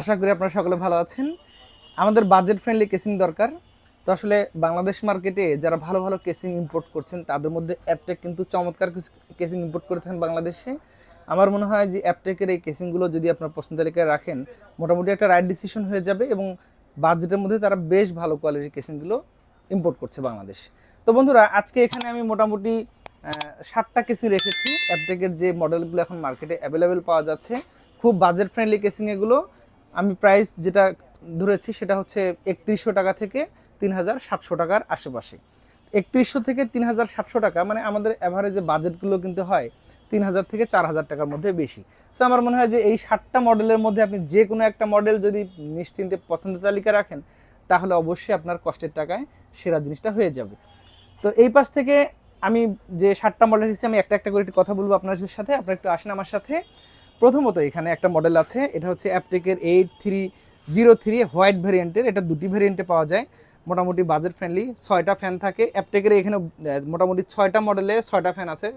আশা করি আপনারা সকলে ভালো আছেন। আমাদের বাজেট ফ্রেন্ডলি কেসিং দরকার। তো আসলে বাংলাদেশ মার্কেটে যারা ভালো ভালো কেসিং ইম্পোর্ট করছেন, তাদের মধ্যে অ্যাপটেক কিন্তু চমৎকার কেসিং ইম্পোর্ট করে থাকেন বাংলাদেশে। আমার মনে হয় যে অ্যাপটেকের এই কেসিংগুলো যদি আপনার পছন্দ তালিকায় রাখেন, মোটামুটি একটা রাইট ডিসিশন হয়ে যাবে এবং বাজেটের মধ্যে তারা বেশ ভালো কোয়ালিটির কেসিংগুলো ইম্পোর্ট করছে বাংলাদেশ। তো বন্ধুরা, আজকে এখানে আমি মোটামুটি ষাটটা কেসিং রেখেছি। অ্যাপটেকের যে মডেলগুলো এখন মার্কেটে অ্যাভেলেবেল পাওয়া যাচ্ছে, খুব বাজেট ফ্রেন্ডলি কেসিং এগুলো। আমি প্রাইস যেটা ধরেছি সেটা হচ্ছে একত্রিশশো টাকা থেকে তিন হাজার সাতশো টাকার আশেপাশে। একত্রিশশো থেকে তিন হাজার সাতশো টাকা মানে আমাদের অ্যাভারেজে বাজেটগুলো কিন্তু হয় তিন হাজার থেকে চার হাজার টাকার মধ্যে বেশি। সো আমার মনে হয় যে এই ষাটটা মডেলের মধ্যে আপনি যে কোনো একটা মডেল যদি নিশ্চিন্তে পছন্দের তালিকা রাখেন, তাহলে অবশ্যই আপনার কষ্টের টাকায় সেরা জিনিসটা হয়ে যাবে। তো এই পাশ থেকে আমি যে ষাটটা মডেল হিসেবে আমি একটা একটা করে একটু কথা বলব আপনার সাথে। আপনারা একটু আসেন আমার সাথে। প্রথমত এখানে একটা মডেল আছে, এটা হচ্ছে অ্যাপটেকের eight three zero three white ভ্যারিয়েন্টের এটা দুটি ভ্যারিয়েন্টে পাওয়া যায়, মোটামুটি বাজেট ফ্রেন্ডলি ছয়টা ফ্যান থাকে, অ্যাপটেকের এখানে মোটামুটি ছয়টা মডেলে ছয়টা ফ্যান আছে,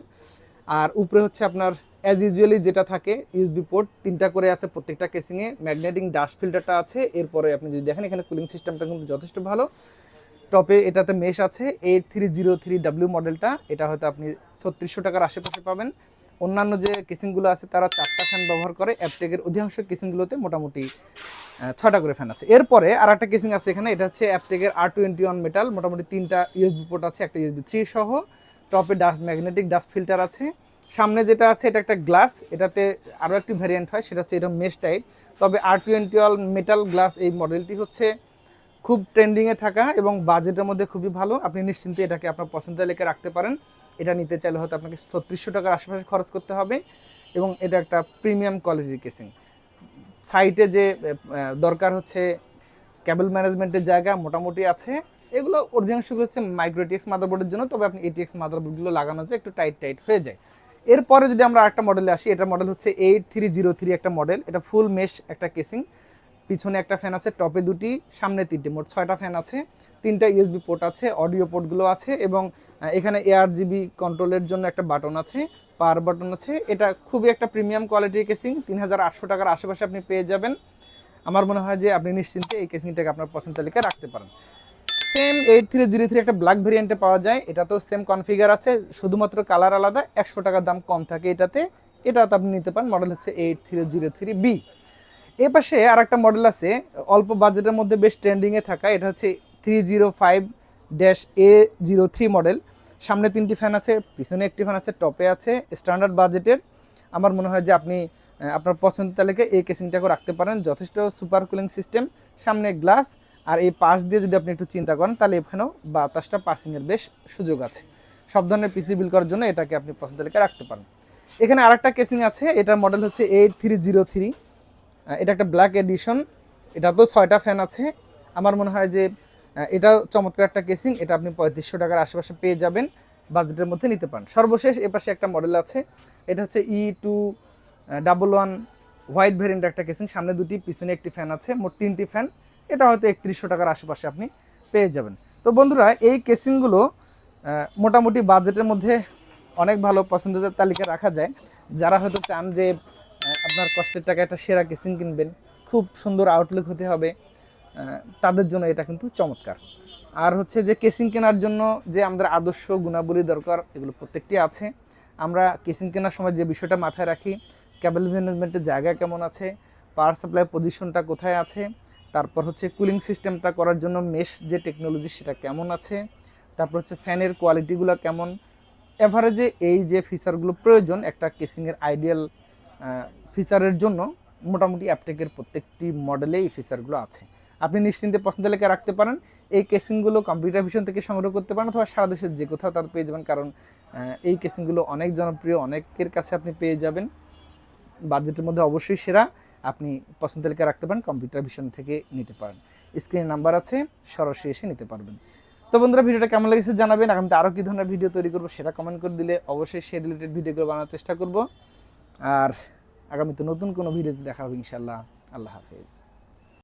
আর উপরে হচ্ছে আপনার অ্যাজ ইউজুয়ালি যেটা থাকে ইউএসবি পোর্ট তিনটা করে আছে প্রত্যেকটা কেসিংয়ে ম্যাগনেটিং ডাস্ট ফিল্টারটা আছে, এরপরে আপনি যদি দেখেন এখানে কুলিং সিস্টেমটা কিন্তু যথেষ্ট ভালো টপে এটাতে মেশ আছে eight three zero three W মডেলটা এটা হয়তো আপনি ছত্রিশশো টাকার আশেপাশে পাবেন অন্যান্য যে কেসিংগুলো আছে, তারা চারটা ফ্যান ব্যবহার করে। অ্যাপটেকের অধিকাংশ কেসিংগুলোতে মোটামুটি ছটা করে ফ্যান আছে। এরপরে আর একটা কেসিং আছে এখানে, এটা হচ্ছে অ্যাপটেকের আর টোয়েন্টি ওয়ান মেটাল মোটামুটি তিনটা ইউএসবি পোর্ট আছে, একটা ইউএসবি থ্রি সহ। টপে ডাস্ট ম্যাগনেটিক ডাস্ট ফিল্টার আছে। সামনে যেটা আছে, এটা একটা গ্লাস এটাতে আরও একটি ভ্যারিয়েন্ট হয়, সেটা হচ্ছে এটা মেশ টাইপ তবে R twenty one metal glass এই মডেলটি হচ্ছে খুব ট্রেন্ডিংয়ে থাকা এবং বাজেটের মধ্যে খুবই ভালো। আপনি নিশ্চিন্তে এটাকে আপনার পছন্দের লেখে রাখতে পারেন। এটা নিতে চাইলে হয়তো আপনাকে ছত্রিশশো টাকার আশেপাশে খরচ করতে হবে এবং এটা একটা প্রিমিয়াম কোয়ালিটির কেসিং সাইটে যে দরকার হচ্ছে ক্যাবেল ম্যানেজমেন্টের জায়গা মোটামুটি আছে। এগুলো অধিকাংশগুলো হচ্ছে মাইক্রোটিএক্স মাদারবোর্ডের জন্য, তবে আপনি এটিএক্স মাদারবোর্ডগুলো লাগানো যায় একটু টাইট টাইট হয়ে যায়। এরপরে যদি আমরা একটা মডেলে আসি, এটা মডেল হচ্ছে এইট থ্রি জিরো থ্রি একটা মডেল এটা ফুল মেশ একটা কেসিং পিছনে একটা ফ্যান আছে টপে দুটি, সামনে তিনটি, মোট ছয়টা ফ্যান আছে, তিনটা ইউএসবি পোর্ট আছে অডিও পোর্টগুলো আছে এবং এখানে এআর জিবি কন্ট্রোলের জন্য একটা বাটন আছে পাওয়ার বাটন আছে। এটা খুবই একটা প্রিমিয়াম কোয়ালিটির কেসিং তিন হাজার আটশো টাকার আশেপাশে আপনি পেয়ে যাবেন। আমার মনে হয় যে আপনি নিশ্চিন্তে এই কেসিংটাকে আপনার পছন্দ তালিকায় রাখতে পারেন। Same eight three zero three একটা ব্ল্যাক ভেরিয়েন্টে পাওয়া যায় এটা তো সেম কনফিগার আছে, শুধুমাত্র কালার আলাদা, একশো টাকার দাম কম থাকে এটাতে। এটা তো আপনি নিতে পারেন মডেল হচ্ছে eight three zero three B এ পাশে আর একটা মডেল আছে, অল্প বাজেটের মধ্যে বেশ ট্রেন্ডিংয়ে থাকা, এটা হচ্ছে three zero five dash A zero three model সামনে তিনটি ফ্যান আছে, পিছনে একটি ফ্যান আছে টপে আছে স্ট্যান্ডার্ড বাজেটের আমার মনে হয় যে আপনি আপনার পছন্দ তালিকায় এই কেসিংটাকেও রাখতে পারেন। যথেষ্ট সুপার কুলিং সিস্টেম সামনে গ্লাস আর এই পাশ দিয়ে যদি আপনি একটু চিন্তা করেন, তাহলে এখানেও বাতাসটা পাসিংয়ের বেশ সুযোগ আছে। সব ধরনের পিসি বিল করার জন্য এটাকে আপনি পছন্দ তালিকায় রাখতে পারেন। এখানে আরেকটা কেসিং আছে, এটার মডেল হচ্ছে এইট থ্রি জিরো থ্রি এটা একটা ব্ল্যাক এডিশন এটা তো ছয়টা ফ্যান আছে। আমার মনে হয় যে এটাও চমৎকার একটা কেসিং এটা আপনি পঁয়ত্রিশশো টাকার আশেপাশে পেয়ে যাবেন বাজেটের মধ্যে নিতে পারেন। সর্বশেষ এপাশে একটা মডেল আছে, এটা হচ্ছে E two double one white variant একটা কেসিং সামনে দুটি, পিছনে একটি ফ্যান আছে, মোট তিনটি ফ্যান এটা হয়তো একত্রিশশো টাকার আশেপাশে আপনি পেয়ে যাবেন। তো বন্ধুরা, এই কেসিংগুলো মোটামুটি বাজেটের মধ্যে অনেক ভালো পছন্দের তালিকা রাখা যায়। যারা হয়তো চান যে আপনার কষ্টের টাকা একটা সেরা কেসিং কিনবেন, খুব সুন্দর আউটলুক হতে হবে তাদের জন্য এটা কিন্তু চমৎকার। আর হচ্ছে যে কেসিং কেনার জন্য যে আমাদের আদর্শ গুণাবলী দরকার, এগুলো প্রত্যেকটি আছে। আমরা কেসিং কেনার সময় যে বিষয়টা মাথায় রাখি ক্যাবেল ম্যানেজমেন্টের জায়গা কেমন আছে পাওয়ার সাপ্লাই পজিশনটা কোথায় আছে, তারপর হচ্ছে কুলিং সিস্টেমটা করার জন্য মেশ যে টেকনোলজি সেটা কেমন আছে, তারপর হচ্ছে ফ্যানের কোয়ালিটিগুলো কেমন। এভারেজে এই যে ফিচারগুলো প্রয়োজন, একটা কেসিংয়ের আইডিয়াল ফিচারের জন্য মোটামুটি অ্যাপটেকের প্রত্যেকটি মডেলে এই ফিচারগুলো আছে। আপনি নিশ্চিন্তে পছন্দ লেখা রাখতে পারেন, এই কেসিংগুলো কম্পিউটার ভিশন থেকে সংগ্রহ করতে পারেন অথবা সারা দেশের যে কোথাও তার পেয়ে যাবেন, কারণ এই কেসিংগুলো অনেক জনপ্রিয়, অনেকের কাছে আপনি পেয়ে যাবেন। বাজেটের মধ্যে অবশ্যই সেরা, আপনি পছন্দ তালিকা রাখতে পারেন কম্পিউটার ভিশন থেকে নিতে পারেন। স্ক্রিনে নাম্বার আছে, সরাসরি এসে নিতে পারবেন। তো বন্ধুরা, ভিডিওটা কেমন লেগেছে জানাবেন, আগামীতে আরও কী ধরনের ভিডিও তৈরি করব সেটা কমেন্ট করে দিলে অবশ্যই সে রিলেটেড ভিডিওগুলো বানানোর চেষ্টা করব। আর আগামীতে নতুন কোনো ভিডিওতে দেখা হবে ইনশাল্লাহ। আল্লাহ হাফেজ।